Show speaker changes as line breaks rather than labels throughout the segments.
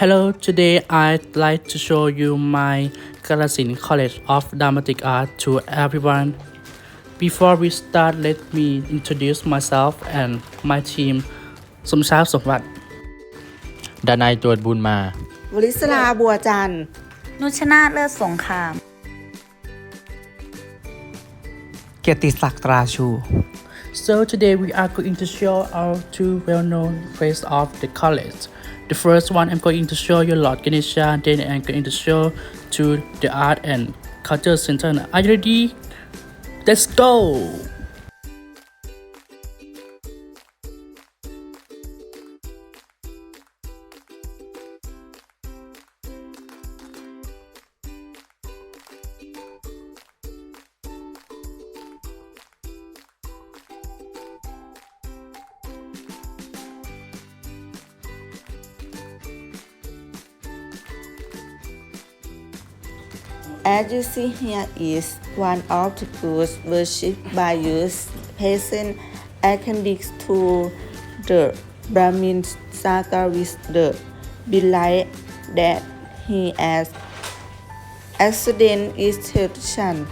Hello, today I'd like to show you my Kalasin College of Dramatic Art to everyone. Before we start, let me introduce myself and my team สมชายสมบัติ
ดานายตรวจบุญมา
วลิศราบัวจันทร์
นุชนาถเลิศสงคราม
เกียรติศักดิ์ตราชู
So today we are going to show our two well-known face of the college. The first one I'm going to show you Lord Ganesha, then I'm going to show to the Art and Culture Center. Are? Let's go!
As you see here is one of the goods worshipped by youth peasant appendix to the Brahmin saga with the belief that he as accident institution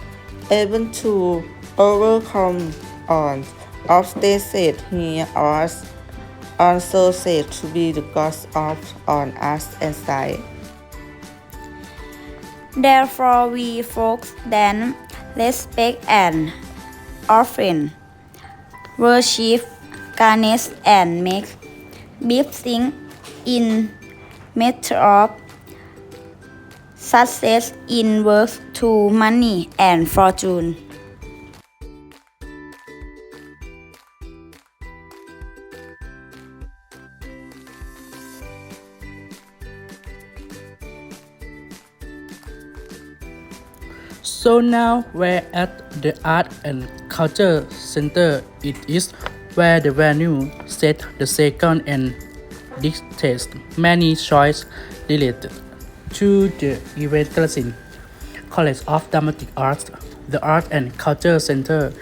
able to overcome all obstacles he was also said to be the god of on us and science.
Therefore, we folks then respect and often worship Ganesh and make big things in matter of success in work to money and fortune.
So now we're at the Art and Culture Center. It is where the venue set the second and dictates many choices related to the event Kalasin College of Dramatic Arts. The Art and Culture Center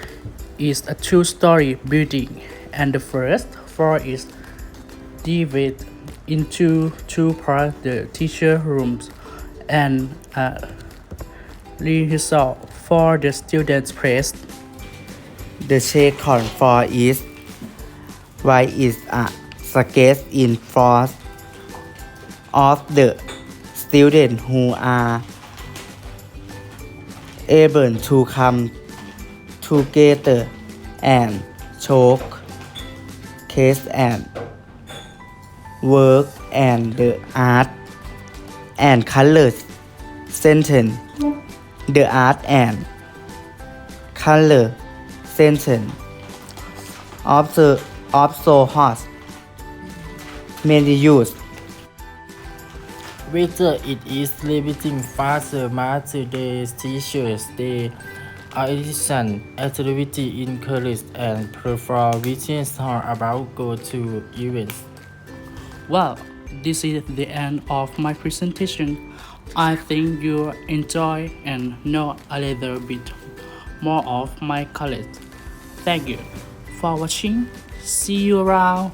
is a two-story building and the first floor is divided into two parts, the teacher rooms and a rehearsal for the students' press.
The second floor is why is a sketch in force of the students who are able to come together and show case and work and the art and colors sentence the art and color sentence also also has many use
Whether it is celebrating Father, Mother Day, Teachers Day, or edition activity in college and perform witness how about go to events.
Well, this is the end of my presentation. I think you enjoy and know a little bit more of my college. Thank you for watching. See you around.